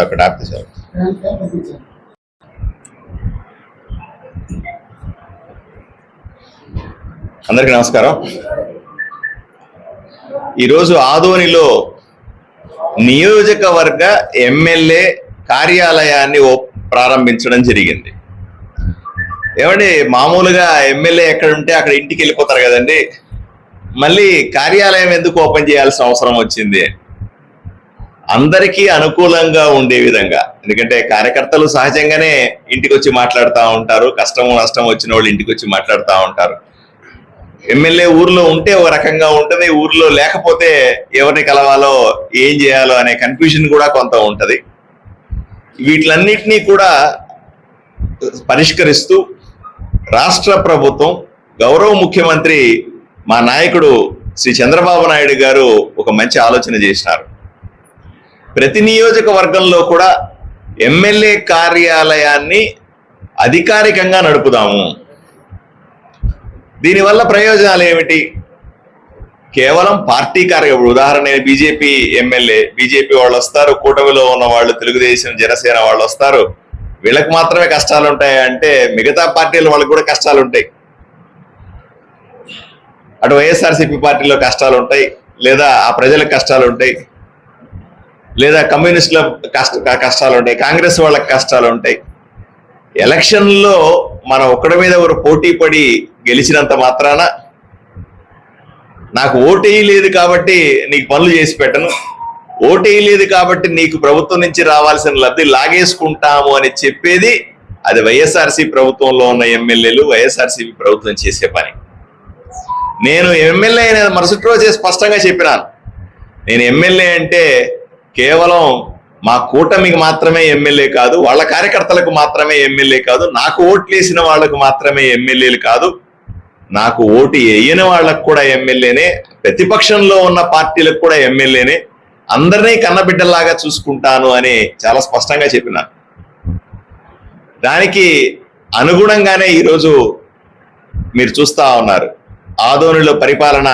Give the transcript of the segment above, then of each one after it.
అదొకటి సార్ అందరికీ నమస్కారం. ఈరోజు ఆదోనిలో నియోజకవర్గ ఎమ్మెల్యే కార్యాలయాన్ని ఓ- ప్రారంభించడం జరిగింది. ఏమండి మామూలుగా ఎమ్మెల్యే ఎక్కడ ఉంటే అక్కడ ఇంటికి వెళ్ళిపోతారు కదండి. మళ్ళీ కార్యాలయం ఎందుకు ఓపెన్ చేయాల్సిన అవసరం వచ్చింది అందరికీ అనుకూలంగా ఉండే విధంగా. ఎందుకంటే కార్యకర్తలు సహజంగానే ఇంటికి వచ్చి మాట్లాడుతూ ఉంటారు. కష్టము నష్టం వచ్చిన వాళ్ళు ఇంటికి వచ్చి మాట్లాడుతూ ఉంటారు. ఎమ్మెల్యే ఊర్లో ఉంటే ఒక రకంగా ఉంటుంది. ఊర్లో లేకపోతే ఎవరిని కలవాలో ఏం చేయాలో అనే కన్ఫ్యూజన్ కూడా కొంత ఉంటుంది. వీటిలన్నిటినీ కూడా పరిష్కరిస్తూ రాష్ట్ర ప్రభుత్వం గౌరవ ముఖ్యమంత్రి మా నాయకుడు శ్రీ చంద్రబాబు నాయుడు గారు ఒక మంచి ఆలోచన చేసినారు. ప్రతి నియోజకవర్గంలో కూడా ఎమ్మెల్యే కార్యాలయాన్ని అధికారికంగా నడుపుదాము. దీనివల్ల ప్రయోజనాలు ఏమిటి? కేవలం పార్టీ కార్య ఉదాహరణ బీజేపీ ఎమ్మెల్యే బీజేపీ వాళ్ళు వస్తారు కూటమిలో ఉన్న వాళ్ళు తెలుగుదేశం జనసేన వాళ్ళు వస్తారు. వీళ్ళకి మాత్రమే కష్టాలు ఉంటాయి అంటే మిగతా పార్టీల వాళ్ళకి కూడా కష్టాలు ఉంటాయి అటు వైఎస్ఆర్సీపీ పార్టీలో కష్టాలు ఉంటాయి లేదా ఆ ప్రజలకు కష్టాలు ఉంటాయి లేదా కమ్యూనిస్టుల కష్ట కష్టాలు ఉంటాయి కాంగ్రెస్ వాళ్ళకి కష్టాలు ఉంటాయి ఎలక్షన్లో మనం ఒక్కడి మీద ఒకరు పోటీ పడి గెలిచినంత మాత్రాన నాకు ఓటేయి లేదు కాబట్టి నీకు పనులు చేసి పెట్టను. ఓటేయి లేదు కాబట్టి నీకు ప్రభుత్వం నుంచి రావాల్సిన లబ్ధి లాగేసుకుంటాము అని చెప్పేది అది వైఎస్ఆర్సీ ప్రభుత్వంలో ఉన్న ఎమ్మెల్యేలు వైఎస్ఆర్సీపీ ప్రభుత్వం చేసే పని. నేను ఎమ్మెల్యే అయిన మరుసటి రోజే స్పష్టంగా చెప్పినాను. నేను ఎమ్మెల్యే అంటే కేవలం మా కూటమికి మాత్రమే ఎమ్మెల్యే కాదు వాళ్ళ కార్యకర్తలకు మాత్రమే ఎమ్మెల్యే కాదు నాకు ఓట్లు వేసిన వాళ్ళకు మాత్రమే ఎమ్మెల్యేలు కాదు నాకు ఓటు వేయని వాళ్ళకు కూడా ఎమ్మెల్యేనే ప్రతిపక్షంలో ఉన్న పార్టీలకు కూడా ఎమ్మెల్యేనే అందరినీ కన్నబిడ్డల్లాగా చూసుకుంటాను అని చాలా స్పష్టంగా చెప్పినాను దానికి అనుగుణంగానే ఈరోజు మీరు చూస్తా ఉన్నారు. ఆదోనిలో పరిపాలన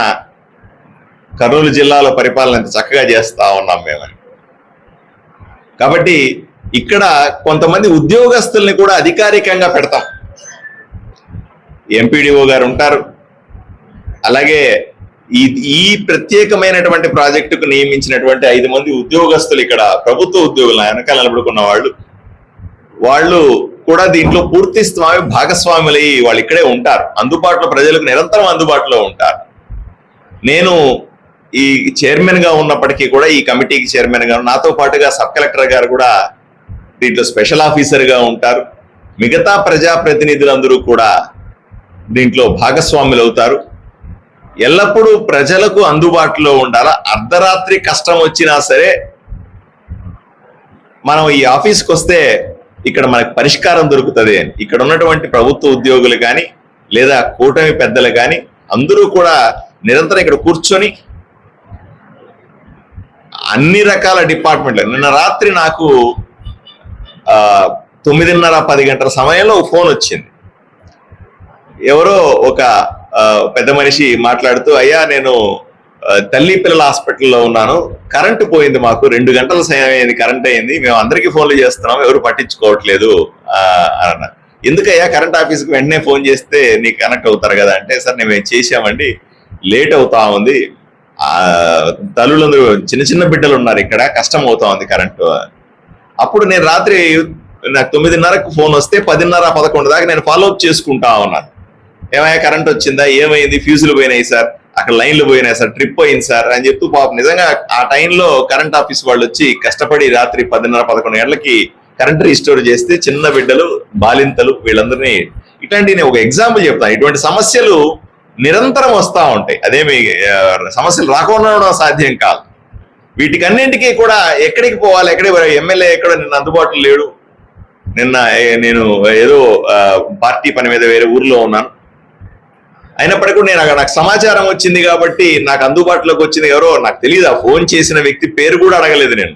కర్నూలు జిల్లాలో పరిపాలన ఎంత చక్కగా చేస్తా ఉన్నాం మేమని కాబట్టి ఇక్కడ కొంతమంది ఉద్యోగస్తుల్ని కూడా అధికారికంగా పెడతాం. ఎంపీడీఓ గారు ఉంటారు. అలాగే ఈ ఈ ప్రత్యేకమైనటువంటి ప్రాజెక్టుకు నియమించినటువంటి ఐదు మంది ఉద్యోగస్తులు ఇక్కడ ప్రభుత్వ ఉద్యోగులు వెనకాల నిలబడుకున్న వాళ్ళు. వాళ్ళు కూడా దీంట్లో పూర్తి స్వామి భాగస్వాములై వాళ్ళు ఇక్కడే ఉంటారు. అందుబాటులో ప్రజలకు నిరంతరం అందుబాటులో ఉంటారు. నేను ఈ చైర్మన్గా ఉన్నప్పటికీ కూడా ఈ కమిటీకి చైర్మన్గా నాతో పాటుగా సబ్ కలెక్టర్ గారు కూడా దీంట్లో స్పెషల్ ఆఫీసర్గా ఉంటారు. మిగతా ప్రజాప్రతినిధులందరూ కూడా దీంట్లో భాగస్వాములు అవుతారు. ఎల్లప్పుడూ ప్రజలకు అందుబాటులో ఉండాల? అర్ధరాత్రి కష్టం వచ్చినా సరే మనం ఈ ఆఫీస్కి వస్తే ఇక్కడ మనకు పరిష్కారం దొరుకుతుంది. అని ఇక్కడ ఉన్నటువంటి ప్రభుత్వ ఉద్యోగులు కానీ లేదా కూటమి పెద్దలు కానీ అందరూ కూడా నిరంతరం ఇక్కడ కూర్చొని అన్ని రకాల డిపార్ట్మెంట్లు. నిన్న రాత్రి నాకు తొమ్మిదిన్నర పది గంటల సమయంలో ఫోన్ వచ్చింది. ఎవరో ఒక పెద్ద మనిషి మాట్లాడుతూ అయ్యా నేను తల్లి పిల్లల హాస్పిటల్లో ఉన్నాను. కరెంటు పోయింది మాకు. రెండు గంటల సమయం అయింది కరెంట్ అయింది. మేము అందరికీ ఫోన్లు చేస్తున్నాం. ఎవరు పట్టించుకోవట్లేదు. ఆ, అన్నారు. ఎందుకయ్యా కరెంట్ ఆఫీస్కి వెంటనే ఫోన్ చేస్తే నీకు కనెక్ట్ అవుతారు కదా. అంటే సార్ మేము చేసామండి లేట్ అవుతా ఉంది. తల్లులందు చిన్న చిన్న బిడ్డలు ఉన్నారు ఇక్కడ కష్టం అవుతా ఉంది కరెంటు అప్పుడు నేను రాత్రి నాకు తొమ్మిదిన్నరకు ఫోన్ వస్తే పదిన్నర పదకొండు దాకా నేను ఫాలో అప్ చేసుకుంటా ఉన్నాను. ఏమైనా కరెంట్ వచ్చిందా? ఏమైంది? ఫ్యూజులు పోయినాయి సార్. అక్కడ లైన్లు పోయినాయి సార్. ట్రిప్ అయింది సార్ అని చెప్తూ పాపం నిజంగా ఆ టైంలో కరెంట్ ఆఫీస్ వాళ్ళు వచ్చి కష్టపడి రాత్రి పదిన్నర పదకొండు గంటలకి కరెంట్ రీస్టోర్ చేస్తే చిన్న బిడ్డలు బాలింతలు వీళ్ళందరినీ ఇట్లాంటి నేను ఒక ఎగ్జాంపుల్ చెప్తాను. ఇటువంటి సమస్యలు నిరంతరం వస్తూ ఉంటాయి. అదేమి సమస్యలు రాకుండా ఉండడం సాధ్యం కాదు. వీటికన్నింటికీ కూడా ఎక్కడికి పోవాలి ఎక్కడికి ఎమ్మెల్యే ఎక్కడ నిన్న అందుబాటులో లేడు. నిన్న నేను ఏదో పార్టీ పని మీద వేరే ఊర్లో ఉన్నాను. అయినప్పటికీ కూడా నేను అక్కడ నాకు సమాచారం వచ్చింది కాబట్టి నాకు అందుబాటులోకి వచ్చింది ఎవరో నాకు తెలియదు ఆ ఫోన్ చేసిన వ్యక్తి పేరు కూడా అడగలేదు నేను.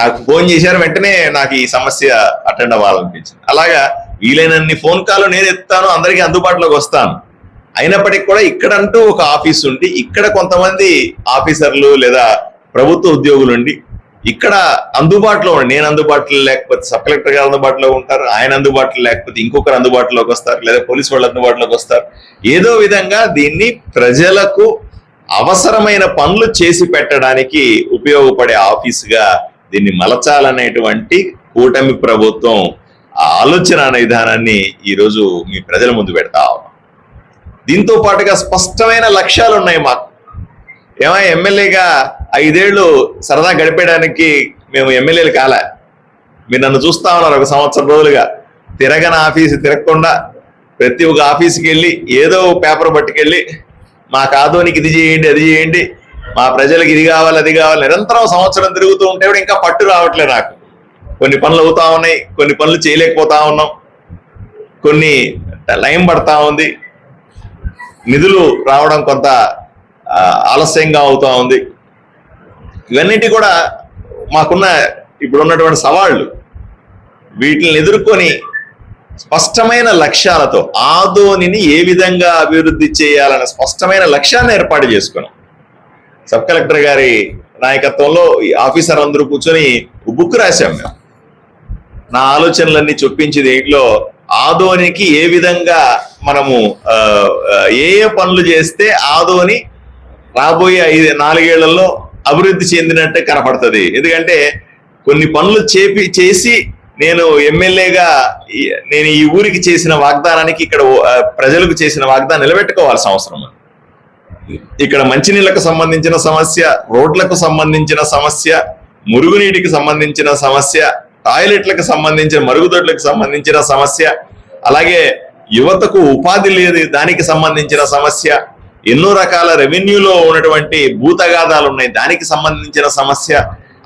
నాకు ఫోన్ చేశారు వెంటనే నాకు ఈ సమస్య అటెండ్ అవ్వాలనిపించింది. అలాగా వీలైనన్ని ఫోన్ కాల్ నేను ఎత్తాను అందరికీ అందుబాటులోకి వస్తాను. అయినప్పటికీ కూడా ఇక్కడంటూ ఒక ఆఫీస్ ఉండి ఇక్కడ కొంతమంది ఆఫీసర్లు లేదా ప్రభుత్వ ఉద్యోగులు ఉండి ఇక్కడ అందుబాటులో నేను అందుబాటులో లేకపోతే సబ్ కలెక్టర్ గారు అందుబాటులో ఉంటారు ఆయన అందుబాటులో లేకపోతే ఇంకొకరు అందుబాటులోకి వస్తారు లేదా పోలీసు వాళ్ళు అందుబాటులోకి వస్తారు. ఏదో విధంగా దీన్ని ప్రజలకు అవసరమైన పనులు చేసి పెట్టడానికి ఉపయోగపడే ఆఫీసుగా దీన్ని మలచాలనేటువంటి కూటమి ప్రభుత్వం ఆలోచన అనే విధానాన్ని ఈరోజు మీ ప్రజల ముందు పెడతా ఉన్నాం. దీంతో పాటుగా స్పష్టమైన లక్ష్యాలు ఉన్నాయి మాకు. ఏమో ఎమ్మెల్యేగా ఐదేళ్ళు సరదా గడిపేయడానికి మేము ఎమ్మెల్యేలు కాలే. మీరు నన్ను చూస్తా ఉన్నారు ఒక సంవత్సరం రోజులుగా. తిరగని ఆఫీసు తిరగకుండా ప్రతి ఒక్క ఆఫీస్కి వెళ్ళి ఏదో ఒక పేపర్ పట్టుకెళ్ళి మా కాదోనికి ఇది చేయండి అది చేయండి మా ప్రజలకు ఇది కావాలి అది కావాలి నిరంతరం సంవత్సరం తిరుగుతూ ఉంటే కూడా ఇంకా పట్టు రావట్లే నాకు. కొన్ని పనులు అవుతా ఉన్నాయి కొన్ని పనులు చేయలేకపోతా ఉన్నాం. కొన్ని లైన్ పడతా ఉంది. నిధులు రావడం కొంత ఆలస్యంగా అవుతా ఉంది. ఇవన్నిటి కూడా మాకున్న ఇప్పుడు ఉన్నటువంటి సవాళ్ళు వీటిని ఎదుర్కొని స్పష్టమైన లక్ష్యాలతో ఆదోనిని ఏ విధంగా అభివృద్ధి చేయాలనే స్పష్టమైన లక్ష్యాన్ని ఏర్పాటు చేసుకున్నాం. సబ్ కలెక్టర్ గారి నాయకత్వంలో ఈ ఆఫీసర్ అందరూ కూర్చొని బుక్ రాశాం మేము. నా ఆలోచనలన్నీ చొప్పించి దీంట్లో ఆదోనికి ఏ విధంగా మనము ఏ ఏ పనులు చేస్తే ఆదోని రాబోయే ఐదు నాలుగేళ్ళలో అభివృద్ధి చెందినట్టే కనపడుతుంది. ఎందుకంటే కొన్ని పనులు చేపి చేసి నేను ఎమ్మెల్యేగా నేను ఈ ఊరికి చేసిన వాగ్దానానికి ఇక్కడ ప్రజలకు చేసిన వాగ్దానం నిలబెట్టుకోవాల్సిన అవసరం ఇక్కడ మంచినీళ్ళకు సంబంధించిన సమస్య రోడ్లకు సంబంధించిన సమస్య మురుగునీటికి సంబంధించిన సమస్య టాయిలెట్లకు సంబంధించిన మరుగుదొడ్లకు సంబంధించిన సమస్య అలాగే యువతకు ఉపాధి లేదు దానికి సంబంధించిన సమస్య ఎన్నో రకాల రెవెన్యూలో ఉన్నటువంటి భూతగాదాలు ఉన్నాయి. దానికి సంబంధించిన సమస్య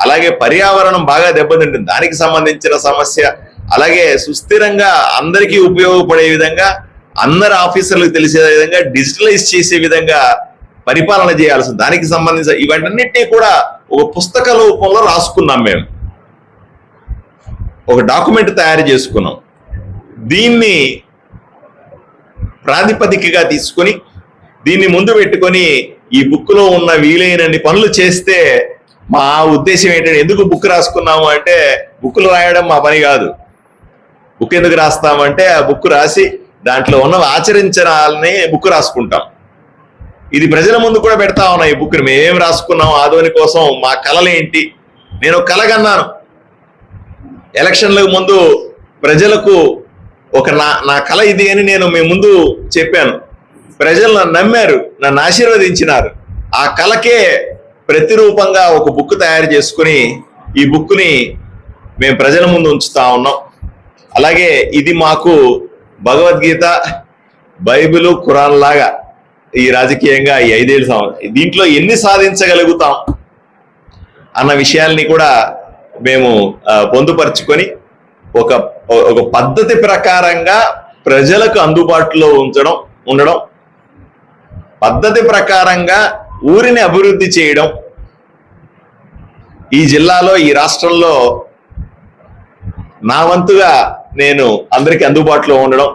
అలాగే పర్యావరణం బాగా దెబ్బతింటుంది. దానికి సంబంధించిన సమస్య అలాగే సుస్థిరంగా అందరికీ ఉపయోగపడే విధంగా అందరు ఆఫీసర్లకు తెలిసే విధంగా డిజిటలైజ్ చేసే విధంగా పరిపాలన చేయాల్సి దానికి సంబంధించిన ఇవన్నిటినీ కూడా ఒక పుస్తక రూపంలో రాసుకున్నాం మేము. ఒక డాక్యుమెంట్ తయారు చేసుకున్నాం. దీన్ని ప్రాతిపదికగా తీసుకొని దీన్ని ముందు పెట్టుకొని ఈ బుక్లో ఉన్న వీలైనన్ని పనులు చేస్తే మా ఉద్దేశం ఏంటంటే ఎందుకు బుక్ రాసుకున్నాము అంటే బుక్లు రాయడం మా పని కాదు. బుక్ ఎందుకు రాస్తామంటే ఆ బుక్ రాసి దాంట్లో ఉన్న ఆచరించాలని బుక్ రాసుకుంటాం. ఇది ప్రజల ముందు కూడా పెడతా ఉన్నాం ఈ బుక్ మేమేం రాసుకున్నాం? ఆదోని కోసం మా కళలేంటి? నేను ఒక కళ కన్నాను. ఎలక్షన్లకు ముందు ప్రజలకు ఒక నా నా కళ ఇది అని నేను మీ ముందు చెప్పాను. ప్రజలు నన్ను నమ్మారు నన్ను ఆశీర్వదించినారు. ఆ కళకే ప్రతిరూపంగా ఒక బుక్ తయారు చేసుకుని ఈ బుక్ని మేము ప్రజల ముందు ఉంచుతా ఉన్నాం. అలాగే ఇది మాకు భగవద్గీత బైబిల్ ఖురాన్ లాగా ఈ రాజకీయంగా ఈ ఐదేళ్ళు సంవత్సరం దీంట్లో ఎన్ని సాధించగలుగుతాం అన్న విషయాల్ని కూడా మేము పొందుపరుచుకొని ఒక ఒక పద్ధతి ప్రకారంగా ప్రజలకు అందుబాటులో ఉంచడం ఉండడం పద్ధతి ప్రకారంగా ఊరిని అభివృద్ధి చేయడం ఈ జిల్లాలో ఈ రాష్ట్రంలో నా వంతుగా నేను అందరికీ అందుబాటులో ఉండడం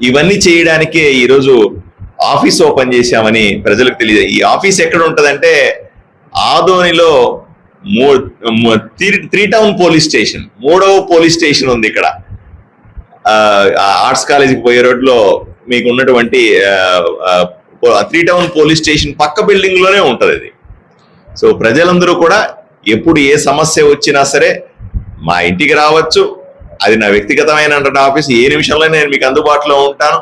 ఇవన్నీ చేయడానికే ఈరోజు ఆఫీస్ ఓపెన్ చేశామని ప్రజలకు తెలియదు ఈ ఆఫీస్ ఎక్కడ ఉంటుందంటే ఆదోనిలో three three town police station మూడవ పోలీస్ స్టేషన్ ఉంది ఇక్కడ. ఆర్ట్స్ కాలేజీకి పోయే రోడ్లో మీకు ఉన్నటువంటి త్రీ టౌన్ పోలీస్ స్టేషన్ పక్క బిల్డింగ్లోనే ఉంటది ఇది సో ప్రజలందరూ కూడా ఎప్పుడు ఏ సమస్య వచ్చినా సరే మా ఇంటికి రావచ్చు. అది నా వ్యక్తిగతమైన ఆఫీస్. ఏ నిమిషంలో నేను మీకు అందుబాటులో ఉంటాను?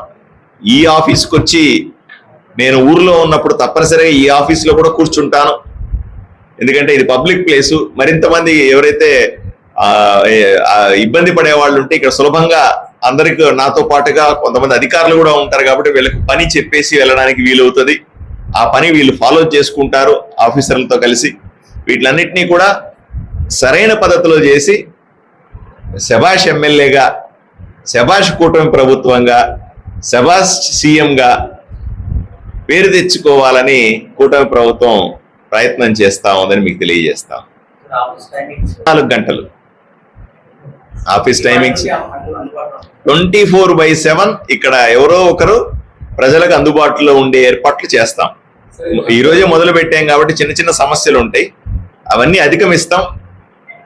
ఈ ఆఫీస్కి వచ్చి నేను ఊర్లో ఉన్నప్పుడు తప్పనిసరిగా ఈ ఆఫీస్లో కూడా కూర్చుంటాను. ఎందుకంటే ఇది పబ్లిక్ ప్లేసు. మరింత మంది ఎవరైతే ఇబ్బంది పడే వాళ్ళు ఉంటే ఇక్కడ సులభంగా అందరికి నాతో పాటుగా కొంతమంది అధికారులు కూడా ఉంటారు కాబట్టి వీళ్ళకి పని చెప్పేసి వెళ్ళడానికి వీలవుతుంది. ఆ పని వీళ్ళు ఫాలో చేసుకుంటారు ఆఫీసర్లతో కలిసి. వీటిలన్నింటినీ కూడా సరైన పద్ధతిలో చేసి శభాష్ ఎమ్మెల్యేగా శభాష్ కూటమి ప్రభుత్వంగా శభాష్ సీఎంగా పేరు తెచ్చుకోవాలని కూటమి ప్రభుత్వం ప్రయత్నం చేస్తా ఉందని మీకు తెలియజేస్తాం. నాలుగు గంటలు. Office timings. Twenty four by seven ఇక్కడ ఎవరో ఒకరు ప్రజలకు అందుబాటులో ఉండే ఏర్పాట్లు చేస్తాం. ఈరోజే మొదలు పెట్టాం కాబట్టి చిన్న చిన్న సమస్యలు ఉంటాయి. అవన్నీ అధిగమిస్తాం.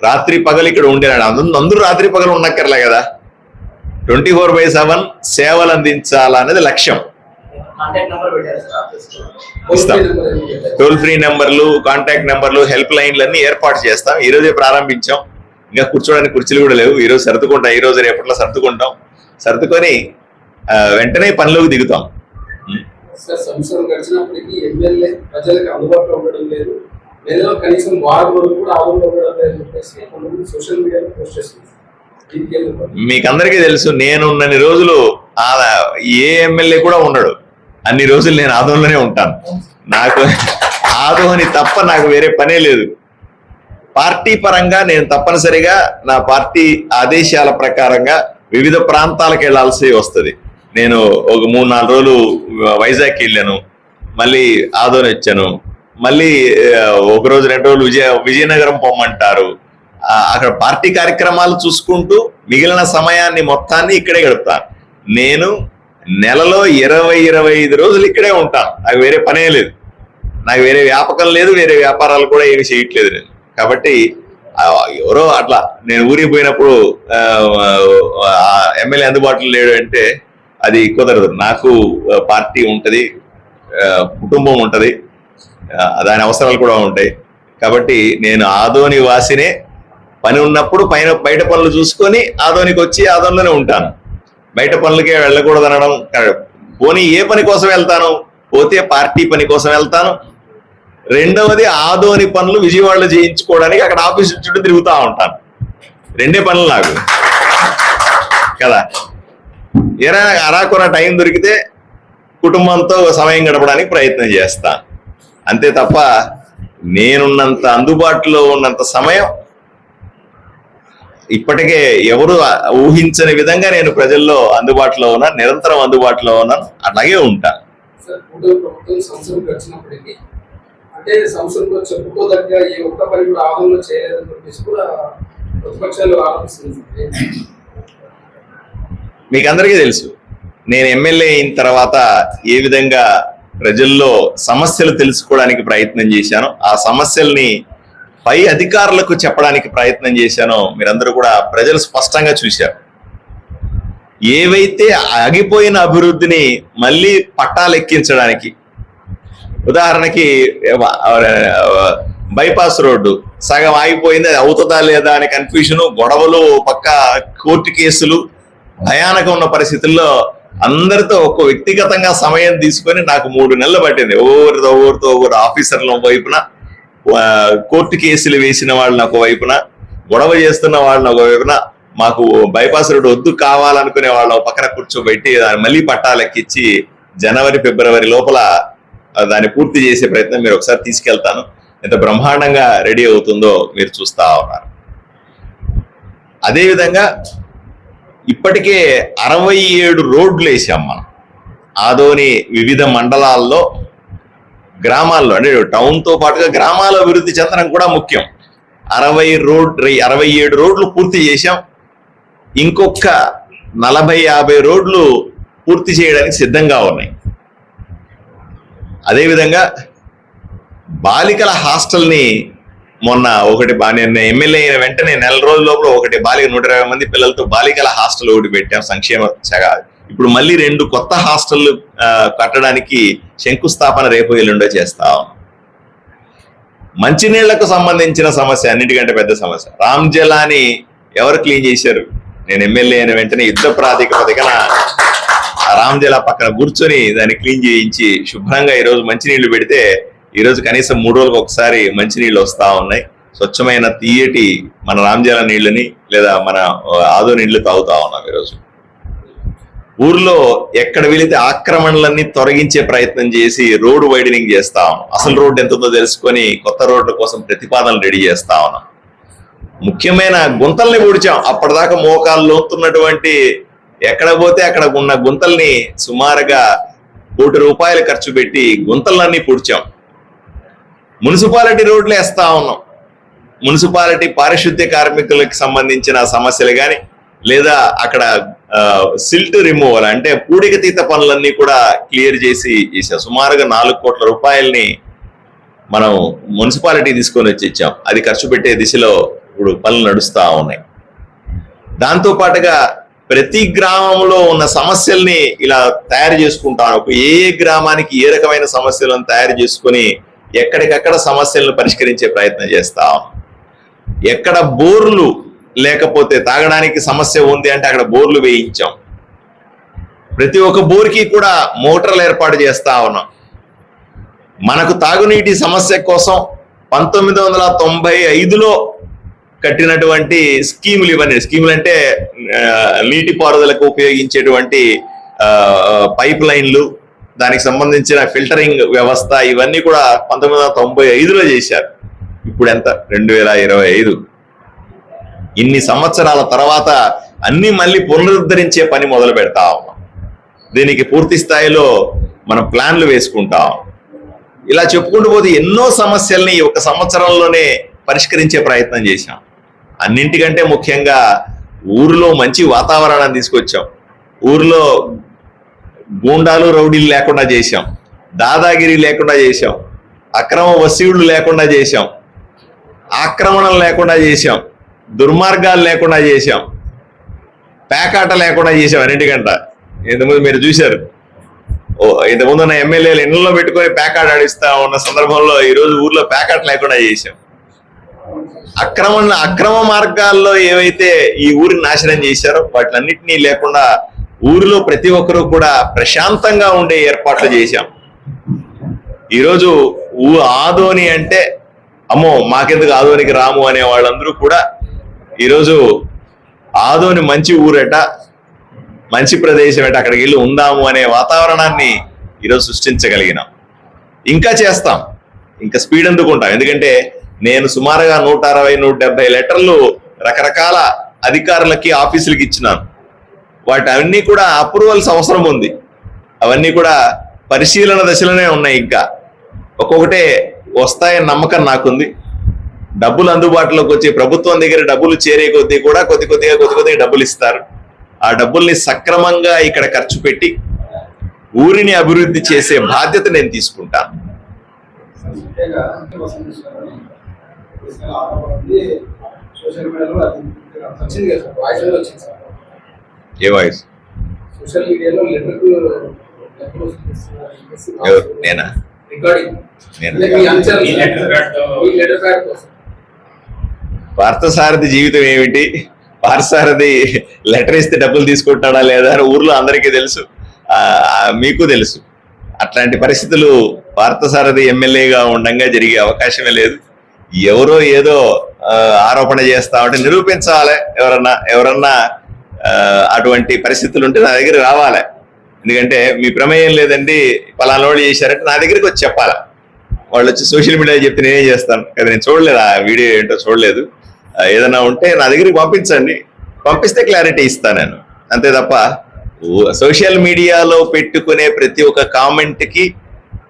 రాత్రి పగలు ఇక్కడ ఉండేనాడు. అందరూ అందరూ రాత్రి పగలు ఉన్నక్కర్లే కదా. ట్వంటీ ఫోర్ బై సెవెన్ సేవలు అందించాలనేది లక్ష్యం. టోల్ ఫ్రీ నెంబర్లు కాంటాక్ట్ నెంబర్లు హెల్ప్ లైన్లు అన్ని ఏర్పాటు చేస్తాం. ఈ రోజే ప్రారంభించాం. ఇంకా కూర్చోడానికి కుర్చీలు కూడా లేవు. ఈ రోజు సర్దుకుంటాం. ఈ రోజు రేపట్లో సర్దుకుంటాం. సర్దుకొని వెంటనే పనిలోకి దిగుతాం. ఉం. సార్ సంవత్సరం గడిచినప్పటికీ ఎమ్మెల్యే ప్రజలకు అందుబాటులో ఉండడం లేదు. నెలలో కనీసం వారం రోజులు కూడా ఆదంలో ఉండడం లేదు అని చెప్పేసి కొంతమంది సోషల్ మీడియాలో పోస్ట్ చేస్తున్నారు. దీనికి ఎందుకు? మీకు అందరికీ తెలుసు నేనున్నన్ని రోజులు ఆ ఏ ఎమ్మెల్యే కూడా ఉండడు. అన్ని రోజులు నేను ఆదంలోనే ఉంటాను. నాకు ఆదోని తప్ప నాకు వేరే పనే లేదు. పార్టీ పరంగా నేను తప్పనిసరిగా నా పార్టీ ఆదేశాల ప్రకారంగా వివిధ ప్రాంతాలకు వెళ్ళాల్సి వస్తుంది. నేను ఒక మూడు నాలుగు రోజులు వైజాగ్ వెళ్ళాను. మళ్ళీ ఆదోని వచ్చాను. మళ్ళీ ఒక రోజు రెండు రోజులు విజయ విజయనగరం పొమ్మంటారు. అక్కడ పార్టీ కార్యక్రమాలు చూసుకుంటూ మిగిలిన సమయాన్ని మొత్తాన్ని ఇక్కడే గడుపుతాను. నేను నెలలో ఇరవై ఇరవై ఐదు రోజులు ఇక్కడే ఉంటాను నాకు వేరే పనే లేదు. నాకు వేరే వ్యాపకం లేదు వేరే వ్యాపారాలు కూడా ఏమి చేయట్లేదు నేను. కాబట్టి ఎవరో అట్లా నేను ఊరికి పోయినప్పుడు ఎమ్మెల్యే అందుబాటులో లేడు అంటే అది కుదరదు. నాకు పార్టీ ఉంటుంది కుటుంబం ఉంటుంది దాని అవసరాలు కూడా ఉంటాయి. కాబట్టి నేను ఆదోని వాసినే పని ఉన్నప్పుడు పైన బయట పనులు చూసుకొని ఆదోనికి వచ్చి ఆదోనిలోనే ఉంటాను. బయట పనులకే వెళ్ళకూడదు అనడం పోనీ ఏ పని కోసం వెళ్తాను? పోతే పార్టీ పని కోసం వెళ్తాను. రెండవది ఆదోని పనులు విజయవాడలో చేయించుకోవడానికి అక్కడ ఆఫీస్ చుట్టూ తిరుగుతూ ఉంటాను. రెండే పనులు నాకు. కదా? ఏరా అరాకొర టైం దొరికితే కుటుంబంతో సమయం గడపడానికి ప్రయత్నం చేస్తాను అంతే తప్ప నేనున్నంత అందుబాటులో ఉన్నంత సమయం ఇప్పటికే ఎవరు ఊహించని విధంగా నేను ప్రజల్లో అందుబాటులో ఉన్నాను నిరంతరం అందుబాటులో ఉన్నాను అలాగే ఉంటాను సార్ కూటమి ప్రభుత్వం సంవత్సరం గడిచినప్పటికీ అంటే సంవత్సరంలో చెప్పుకోదగ్గ ఏ ఒక్క పని కూడా ఆదంలో చేయలేదని చెప్పేసి కూడా ప్రతిపక్షాలు ఆరోపిస్తుంది మీకు అందరికీ తెలుసు నేను ఎమ్మెల్యే అయిన తర్వాత ఏ విధంగా ప్రజల్లో సమస్యలు తెలుసుకోవడానికి ప్రయత్నం చేశానో ఆ సమస్యల్ని పై అధికారులకు చెప్పడానికి ప్రయత్నం చేశానో మీరందరూ కూడా ప్రజలు స్పష్టంగా చూశారు. ఏవైతే ఆగిపోయిన అభివృద్ధిని మళ్ళీ పట్టాలెక్కించడానికి ఉదాహరణకి బైపాస్ రోడ్డు సగం ఆగిపోయింది అది అవుతుందా లేదా అని కన్ఫ్యూజన్ గొడవలు పక్క కోర్టు కేసులు భయానక ఉన్న పరిస్థితుల్లో అందరితో ఒక్క వ్యక్తిగతంగా సమయం తీసుకొని నాకు మూడు నెలలు పట్టింది. ఓవరితో ఓవరితో ఓవరు ఆఫీసర్ల వైపున కోర్టు కేసులు వేసిన వాళ్ళని ఒక వైపున గొడవ చేస్తున్న వాళ్ళని ఒక వైపున మాకు బైపాస్ రోడ్డు వద్దు కావాలనుకునే వాళ్ళ పక్కన కూర్చోబెట్టి దాన్ని మళ్ళీ పట్టాలెక్కిచ్చి జనవరి ఫిబ్రవరి లోపల దాన్ని పూర్తి చేసే ప్రయత్నం మీరు ఒకసారి తీసుకెళ్తాను. ఎంత బ్రహ్మాండంగా రెడీ అవుతుందో మీరు చూస్తా ఉన్నారు. అదేవిధంగా ఇప్పటికే అరవై ఏడు రోడ్లు వేసాం మనం. ఆదోని వివిధ మండలాల్లో గ్రామాల్లో అంటే టౌన్తో పాటుగా గ్రామాల అభివృద్ధి చెందడం కూడా ముఖ్యం. అరవై రోడ్ అరవై ఏడు రోడ్లు పూర్తి చేశాం. ఇంకొక నలభై యాభై రోడ్లు పూర్తి చేయడానికి సిద్ధంగా ఉన్నాయి. అదేవిధంగా బాలికల హాస్టల్ని మొన్న ఒకటి బా- నేను ఎమ్మెల్యే అయిన వెంటనే నెల రోజుల లోపల ఒకటి బాలిక నూట ఇరవై మంది పిల్లలతో బాలికల హాస్టల్ ఒకటి పెట్టాం. సంక్షేమ శాఖ ఇప్పుడు మళ్ళీ రెండు కొత్త హాస్టళ్ళు కట్టడానికి శంకుస్థాపన రేపు ఎల్లుండో చేస్తాం. మంచినీళ్ళకు సంబంధించిన సమస్య అన్నిటికంటే పెద్ద సమస్య. రామ్ జలాని ఎవరు క్లీన్ చేశారు? నేను ఎమ్మెల్యే అయిన వెంటనే యుద్ధ ప్రాతిపదికన రామ్ జలా పక్కన కూర్చొని దాన్ని క్లీన్ చేయించి శుభ్రంగా ఈ రోజు మంచినీళ్ళు పెడితే ఈ రోజు కనీసం మూడు రోజులకు ఒకసారి మంచినీళ్ళు వస్తూ ఉన్నాయి. స్వచ్ఛమైన తీయటి మన రామ్జల నీళ్ళని లేదా మన ఆదో నీళ్ళు తాగుతా ఉన్నాం ఈరోజు. ఊర్లో ఎక్కడ వెళితే ఆక్రమణలన్నీ తొలగించే ప్రయత్నం చేసి రోడ్డు వైడనింగ్ చేస్తాం. అసలు రోడ్డు ఎంత ఉందో తెలుసుకొని కొత్త రోడ్ల కోసం ప్రతిపాదనలు రెడీ చేస్తా ఉన్నాం. ముఖ్యమైన గుంతల్ని పూడ్చాం అప్పటిదాకా మోకాలు లోతున్నటువంటి ఎక్కడ పోతే అక్కడ ఉన్న గుంతల్ని సుమారుగా కోటి రూపాయలు ఖర్చు పెట్టి గుంతలన్నీ పూడ్చాం. మున్సిపాలిటీ రోడ్లు వేస్తా ఉన్నాం. మున్సిపాలిటీ పారిశుద్ధ్య కార్మికులకు సంబంధించిన సమస్యలు కానీ లేదా అక్కడ సిల్ట్ రిమూవల్ అంటే పూడికతీత పనులన్నీ కూడా క్లియర్ చేసి చేశారు సుమారుగా నాలుగు కోట్ల రూపాయల్ని మనం మున్సిపాలిటీ తీసుకొని వచ్చి ఇచ్చాం. అది ఖర్చు పెట్టే దిశలో ఇప్పుడు పనులు నడుస్తూ ఉన్నాయి. దాంతో పాటుగా ప్రతి గ్రామంలో ఉన్న సమస్యల్ని ఇలా తయారు చేసుకుంటాం ఒక ఏ ఏ గ్రామానికి ఏ రకమైన సమస్యలను తయారు చేసుకొని ఎక్కడికక్కడ సమస్యలను పరిష్కరించే ప్రయత్నం చేస్తాం ఎక్కడ బోర్లు లేకపోతే తాగడానికి సమస్య ఉంది అంటే అక్కడ బోర్లు వేయించాం. ప్రతి ఒక్క బోర్కి కూడా మోటార్లు ఏర్పాటు చేస్తా ఉన్నాం. మనకు తాగునీటి సమస్య కోసం పంతొమ్మిది వందల తొంభై ఐదులో కట్టినటువంటి స్కీములు ఇవన్నీ. స్కీములు అంటే నీటిపారుదలకు ఉపయోగించేటువంటి పైప్ లైన్లు దానికి సంబంధించిన ఫిల్టరింగ్ వ్యవస్థ ఇవన్నీ కూడా పంతొమ్మిది వందల తొంభై ఐదులో చేశారు. ఇప్పుడు ఎంత రెండు వేల ఇరవై ఐదు. ఇన్ని సంవత్సరాల తర్వాత అన్ని మళ్ళీ పునరుద్ధరించే పని మొదలు పెడతా ఉన్నాం. దీనికి పూర్తి స్థాయిలో మనం ప్లాన్లు వేసుకుంటాం ఇలా చెప్పుకుంటూ పోతే ఎన్నో సమస్యల్ని ఒక సంవత్సరంలోనే పరిష్కరించే ప్రయత్నం చేశాం. అన్నింటికంటే ముఖ్యంగా ఊరిలో మంచి వాతావరణాన్ని తీసుకొచ్చాం. ఊరిలో గూండాలు రౌడీలు లేకుండా చేశాం. దాదాగిరి లేకుండా చేశాం. అక్రమ వసూళ్ళు లేకుండా చేశాం. ఆక్రమణలు లేకుండా చేశాం. దుర్మార్గాలు లేకుండా చేశాం. పేకాట లేకుండా చేసాం అన్నింటికంట. ఇంతకుముందు మీరు చూశారు. ఓ ఇంతకుముందు ఉన్న ఎమ్మెల్యేలు ఇళ్ళలో పెట్టుకొని పేకాట ఆడిస్తా ఉన్న సందర్భంలో ఈరోజు ఊర్లో పేకాట లేకుండా చేశాం. అక్రమ అక్రమ మార్గాల్లో ఏవైతే ఈ ఊరిని నాశనం చేశారో వాటిలన్నిటినీ లేకుండా ఊరిలో ప్రతి ఒక్కరూ కూడా ప్రశాంతంగా ఉండే ఏర్పాట్లు చేశాం. ఈరోజు ఊ ఆదోని అంటే అమ్మో మాకెందుకు ఆదోనికి రాము అనే వాళ్ళందరూ కూడా ఈరోజు ఆదోని మంచి ఊరట మంచి ప్రదేశం ఏట అక్కడికి వెళ్ళి ఉందాము అనే వాతావరణాన్ని ఈరోజు సృష్టించగలిగినాం. ఇంకా చేస్తాం. ఇంకా స్పీడ్ అందుకుంటాం ఎందుకంటే నేను సుమారుగా నూట అరవై నూట డెబ్బై లెటర్లు రకరకాల అధికారులకి ఆఫీసులకి ఇచ్చినాను. వాటి కూడా అప్రూవల్స్ అవసరం ఉంది. అవన్నీ కూడా పరిశీలన దశలోనే ఉన్నాయి ఇంకా. ఒక్కొక్కటే వస్తాయని నమ్మకం నాకుంది. డబ్బులు అందుబాటులోకి వచ్చి ప్రభుత్వం దగ్గర డబ్బులు చేరే కొద్దీ కూడా కొద్ది కొద్దిగా కొద్ది కొద్దిగా డబ్బులు ఇస్తారు. ఆ డబ్బుల్ని సక్రమంగా ఇక్కడ ఖర్చు పెట్టి ఊరిని అభివృద్ధి చేసే బాధ్యత నేను తీసుకుంటాను ఏ వాయిస్? సోషల్ మీడియాలో లెటర్ ఎవరు? నేనా? రికార్డింగ్ నేను మీ అంచనా ఈ letter pad తో- ఈ లెటర్ ప్యాడ్ కోసం పార్థసారథి జీవితం ఏమిటి? పార్థసారథి లెటర్ ఇస్తే డబ్బులు తీసుకుంటాడా లేదా అని ఊర్లో అందరికీ తెలుసు. మీకు తెలుసు. అట్లాంటి పరిస్థితులు పార్థసారథి ఎమ్మెల్యేగా ఉండంగా జరిగే అవకాశమే లేదు. ఎవరో ఏదో ఆరోపణ చేస్తా ఉంటే నిరూపించాలి. ఎవరన్నా ఎవరన్నా అటువంటి పరిస్థితులు ఉంటే నా దగ్గర రావాలి. ఎందుకంటే మీ ప్రమేయం లేదండి. పలానా వాళ్ళు చేశారంటే నా దగ్గరికి వచ్చి చెప్పాలి. వాళ్ళు వచ్చి సోషల్ మీడియా చెప్తే నేనేం చేస్తాను? కదా నేను చూడలేదు ఆ వీడియో ఏంటో చూడలేదు. ఏదైనా ఉంటే నా దగ్గరికి పంపించండి. పంపిస్తే క్లారిటీ ఇస్తాను నేను. అంతే తప్ప సోషల్ మీడియాలో పెట్టుకునే ప్రతి ఒక్క కామెంట్కి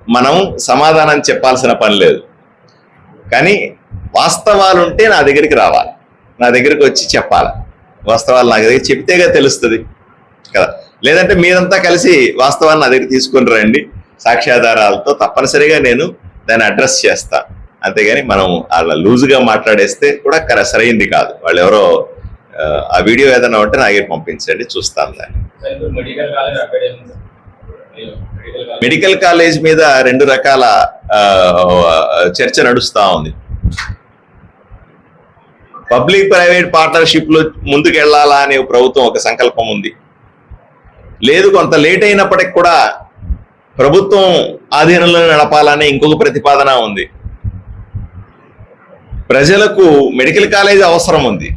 మనం సమాధానం చెప్పాల్సిన పని లేదు. కానీ వాస్తవాలు ఉంటే నా దగ్గరికి రావాలి. నా దగ్గరికి వచ్చి చెప్పాలి. వాస్తవాలు నా దగ్గర చెప్తేగా తెలుస్తుంది. కదా? లేదంటే మీరంతా కలిసి వాస్తవాన్ని నా దగ్గర తీసుకుని రండి. సాక్ష్యాధారాలతో తప్పనిసరిగా నేను దాన్ని అడ్రస్ చేస్తాను అంతేగాని మనం అలా లూజుగా మాట్లాడేస్తే కూడా కర సరైంది కాదు. వాళ్ళు ఎవరో ఆ, వీడియో ఏదైనా ఉంటే నా దగ్గర పంపించండి చూస్తాను దాన్ని. మెడికల్ కాలేజ్ మీద రెండు రకాల చర్చ నడుస్తా ఉంది. పబ్లిక్ ప్రైవేట్ పార్ట్నర్షిప్లో ముందుకు వెళ్ళాలా అనే ప్రభుత్వం ఒక సంకల్పం ఉంది. లేదు కొంత లేట్ అయినప్పటికి కూడా ప్రభుత్వం ఆధీనంలో నడపాలనే ఇంకొక ప్రతిపాదన ఉంది. ప్రజలకు మెడికల్ కాలేజ్ అవసరం ఉంది.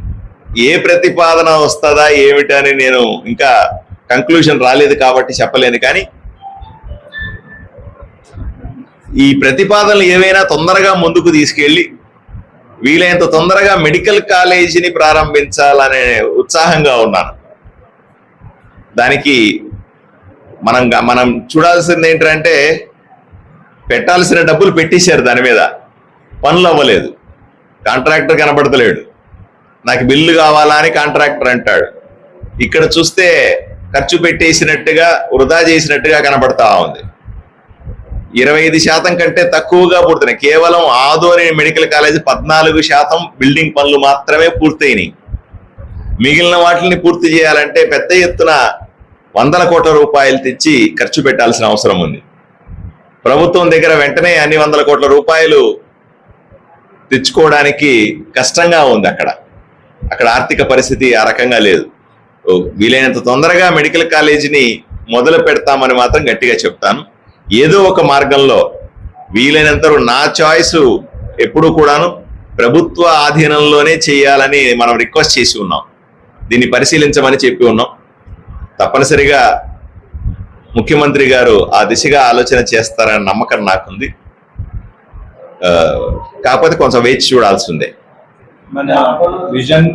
ఏ ప్రతిపాదన వస్తుందా ఏమిటని నేను ఇంకా కంక్లూషన్ రాలేదు కాబట్టి చెప్పలేను. కానీ ఈ ప్రతిపాదనలు ఏవైనా తొందరగా ముందుకు తీసుకెళ్ళి వీలైనంత తొందరగా మెడికల్ కాలేజీని ప్రారంభించాలనే ఉత్సాహంగా ఉన్నాను. దానికి మనం మనం చూడాల్సింది ఏంటంటే పెట్టాల్సిన డబ్బులు పెట్టేశారు దాని మీద. పనులు అవ్వలేదు. కాంట్రాక్టర్ కనబడతలేడు. నాకు బిల్లు కావాలా అని కాంట్రాక్టర్ అంటాడు. ఇక్కడ చూస్తే ఖర్చు పెట్టేసినట్టుగా వృధా చేసినట్టుగా కనబడతా ఉంది. ఇరవై ఐదు శాతం కంటే తక్కువగా పూర్తయినాయి. కేవలం ఆదోని మెడికల్ కాలేజ్ పద్నాలుగు శాతం బిల్డింగ్ పనులు మాత్రమే పూర్తయినాయి. మిగిలిన వాటిని పూర్తి చేయాలంటే పెద్ద ఎత్తున వందల కోట్ల రూపాయలు తెచ్చి ఖర్చు పెట్టాల్సిన అవసరం ఉంది. ప్రభుత్వం దగ్గర వెంటనే అన్ని వందల కోట్ల రూపాయలు తెచ్చుకోవడానికి కష్టంగా ఉంది అక్కడ. అక్కడ ఆర్థిక పరిస్థితి ఆ రకంగా లేదు. వీలైనంత తొందరగా మెడికల్ కాలేజీని మొదలు పెడతామని మాత్రం గట్టిగా చెప్తాను. ఏదో ఒక మార్గంలో వీలైనంత నా చాయిస్ ఎప్పుడు కూడాను ప్రభుత్వ ఆధీనంలోనే చేయాలని మనం రిక్వెస్ట్ చేసి ఉన్నాం. దీన్ని పరిశీలించమని చెప్పి ఉన్నాం. తప్పనిసరిగా ముఖ్యమంత్రి గారు ఆ దిశగా ఆలోచన చేస్తారన్న నమ్మకం నాకుంది. కాకపోతే కొంచెం వేచి చూడాల్సిందే మన విజన్